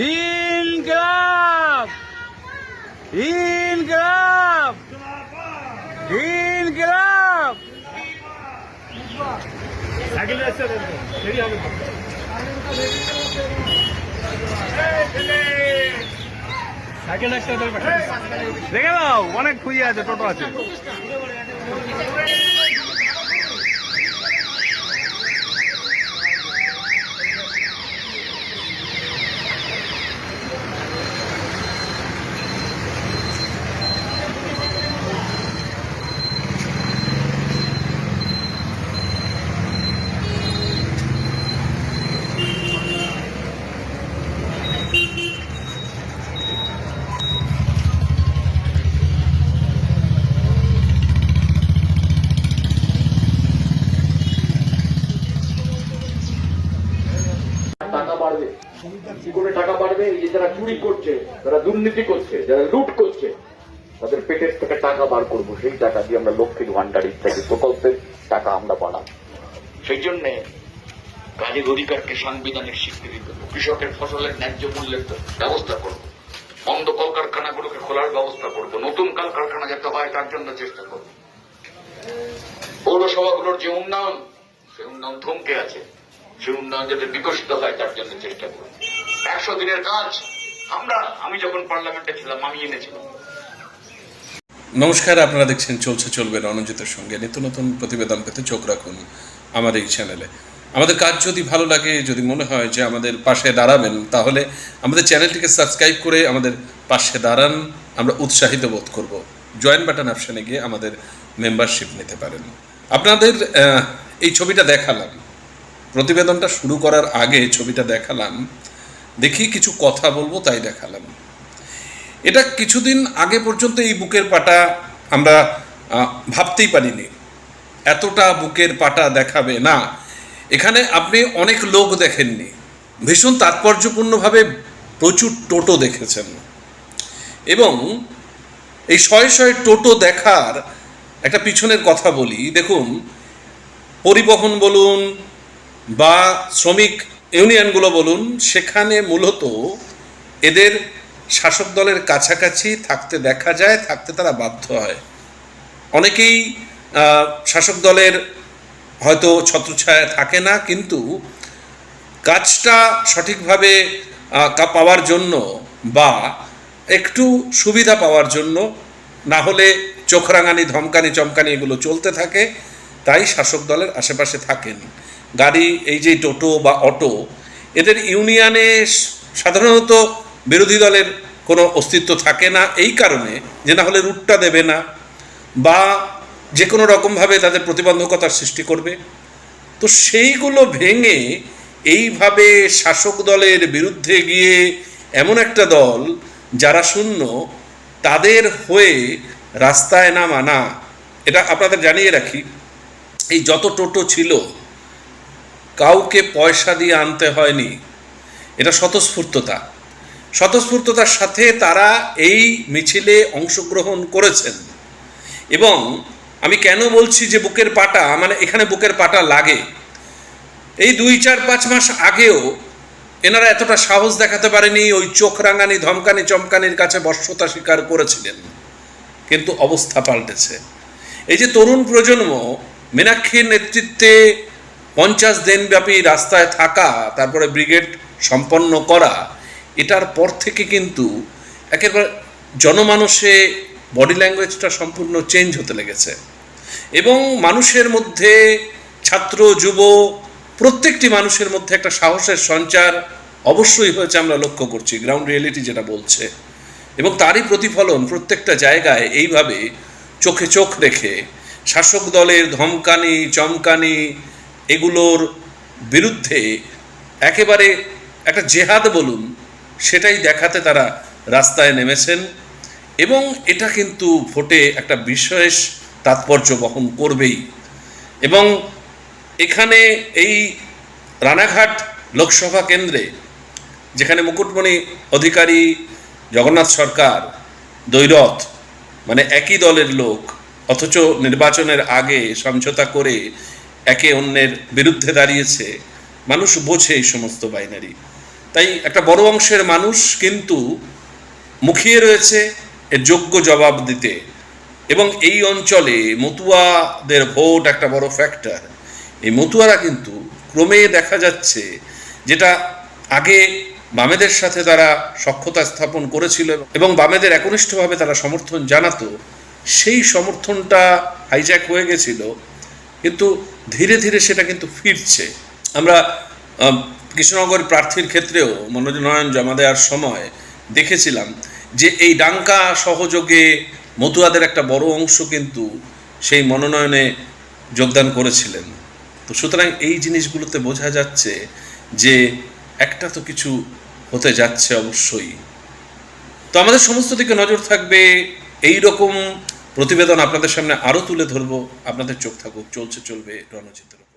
ইনকলাব। ইনকলাব। ইনকলাব। দেখে দাও অনেক খুঁজে আছে টোটো আছে টাকা বাড়বে কি করে টাকা বাড়বে, এই যে যারা চুরি করছে, যারা দুর্নীতি করছে, যারা লুট করছে, তাদের পেটের থেকে টাকা বার করব। সেই টাকা দিয়ে আমরা লক্ষ্মীর ভান্ডার ইত্যাদি প্রকল্পের টাকা আমরা বাড়াবো। সেই জন্যে কাজের অধিকারকে সাংবিধানিক স্বীকৃতি দেবো। কৃষকের ফসলের ন্যায্য মূল্যের ব্যবস্থা করব। বন্ধ কলকারখানাগুলোকে খোলার ব্যবস্থা করব। নতুন কলকারখানা যাতে হয়, তার জন্য চেষ্টা করব। পৌরসভাগুলোর যে উন্নয়ন সে উন্নয়ন থমকে আছে। সে উন্নয়ন যাতে বিকশিত হয়, তার জন্য চেষ্টা করব একশো দিনের কাজ। আমরা, আমি যখন পার্লামেন্টে ছিলাম, আমি এনেছিলাম। নমস্কার, আপনারা দেখছেন চলছে, চলবে রণজিতের সঙ্গে। নিত্য নতুন প্রতিবেদন পেতে চোখ রাখুন আমার এই চ্যানেলে। আমাদের কাজ যদি ভালো লাগে, যদি মনে হয় যে আমাদের পাশে দাঁড়াবেন, তাহলে আমাদের চ্যানেলটিকে সাবস্ক্রাইব করে আমাদের পাশে দাঁড়ান। আমরা উৎসাহিত বোধ করব। জয়েন বাটন অপশানে গিয়ে আমাদের মেম্বারশিপ নিতে পারেন। আপনাদের এই ছবিটা দেখালাম। প্রতিবেদনটা শুরু করার আগে ছবিটা দেখালাম। দেখি কিছু কথা বলব, তাই দেখালাম। এটা কিছুদিন আগে পর্যন্ত এই বুকের পাটা আমরা ভাবতেই পারিনি। এতটা বুকের পাটা দেখাবে না। এখানে আপনি অনেক লোক দেখেননি। ভীষণ তাৎপর্যপূর্ণভাবে প্রচুর টোটো দেখেছেন। এবং এই শয়ে শয়ে টোটো দেখার একটা পিছনের কথা বলি। দেখুন, পরিবহন বলুন বা শ্রমিক ইউনিয়নগুলো বলুন, সেখানে মূলত এদের শাসক দলের কাছাকাছি থাকতে দেখা যায়, থাকতে তারা বাধ্য হয়। অনেকেই শাসক দলের হয়তো ছত্রছায়া থাকে না, কিন্তু কাজটা সঠিকভাবে পাওয়ার জন্য বা একটু সুবিধা পাওয়ার জন্য, না হলে চোখরাঙানি, ধমকানি, চমকানি এগুলো চলতে থাকে। তাই শাসক দলের আশেপাশে থাকেন। গাড়ি, এই যে টোটো বা অটো, এদের ইউনিয়নে সাধারণত বিরোধী দলের কোনো অস্তিত্ব থাকে না। এই কারণে যে না হলে রুটটা দেবে না বা যে কোনো রকমভাবে তাদের প্রতিবন্ধকতার সৃষ্টি করবে। তো সেইগুলো ভেঙে এইভাবে শাসক দলের বিরুদ্ধে গিয়ে এমন একটা দল যারা শূন্য, তাদের হয়ে রাস্তায় নামা, না, এটা আপনাদের জানিয়ে রাখি। এই যত টোটো ছিল, কাউকে পয়সা দিয়ে আনতে হয়নি। এটা স্বতঃস্ফূর্ততা। স্বতঃস্ফূর্ততার সাথে তারা এই মিছিলে অংশগ্রহণ করেছেন। এবং আমি কেন বলছি যে বুকের পাটা মানে এখানে বুকের পাটা লাগে। এই দুই, চার, পাঁচ মাস আগেও এনারা এতটা সাহস দেখাতে পারেনি, ওই চোখ রাঙানি, ধমকানি, চমকানির কাছে বর্ষতা স্বীকার করেছিলেন। কিন্তু অবস্থা পাল্টেছে। এই যে তরুণ প্রজন্ম মীনাক্ষীর নেতৃত্বে পঞ্চাশ দিনব্যাপী রাস্তায় থাকা, তারপরে ব্রিগেড সম্পন্ন করা, এটার পর থেকে কিন্তু একেবারে জনমানসে বডি ল্যাঙ্গুয়েজটা সম্পূর্ণ চেঞ্জ হতে লেগেছে। এবং মানুষের মধ্যে, ছাত্র, যুব, প্রত্যেকটি মানুষের মধ্যে একটা সাহসের সঞ্চার অবশ্যই হয়েছে আমরা লক্ষ্য করছি গ্রাউন্ড রিয়েলিটি যেটা বলছে। এবং তারই প্রতিফলন প্রত্যেকটা জায়গায় এইভাবে চোখে চোখ রেখে শাসক দলের ধমকানি, চমকানি এগুলোর বিরুদ্ধে একেবারে একটা জেহাদ বলুন, সেটাই দেখাতে তারা রাস্তায় নেমেছেন এবং এটা কিন্তু ভোটে একটা বিশেষ তাৎপর্য বহন করবেই। এবং এখানে এই রানাঘাট লোকসভা কেন্দ্রে, যেখানে মুকুটমণি অধিকারী জগন্নাথ সরকার দৈরথ মানে একই দলের লোক অথচ নির্বাচনের আগে সমঝোতা করে একে অন্যের বিরুদ্ধে দাঁড়িয়েছে, মানুষ বোঝে এই সমস্ত বাইনারি তাই একটা বড় অংশের মানুষ কিন্তু মুখিয়ে রয়েছে এর যোগ্য জবাব দিতে। এবং এই অঞ্চলে মতুয়াদের ভোট একটা বড় ফ্যাক্টর এই মতুয়ারা কিন্তু ক্রমে দেখা যাচ্ছে যেটা আগে বামেদের সাথে তারা সক্ষতা স্থাপন করেছিল এবং বামেদের একনিষ্ঠভাবে তারা সমর্থন জানাতো সেই সমর্থনটা হাইজ্যাক হয়ে গেছিল, কিন্তু ধীরে ধীরে সেটা কিন্তু ফিরছে। আমরা কৃষ্ণনগর প্রার্থীর ক্ষেত্রেও মনোনয়ন জমা দেওয়ার সময় দেখেছিলাম যে এই ডাঙ্কা সহযোগে মতুয়াদের একটা বড় অংশ কিন্তু সেই মনোনয়নে যোগদান করেছিলেন। তো সুতরাং এই জিনিসগুলোতে বোঝা যাচ্ছে যে একটা তো কিছু হতে যাচ্ছে অবশ্যই। তো আমাদের সমস্ত দিকে নজর থাকবে এই রকম প্রতিবেদন আপনাদের সামনে আরও তুলে ধরবো। আপনাদের চোখ থাকুক চলছে চলবে রণচিত্র।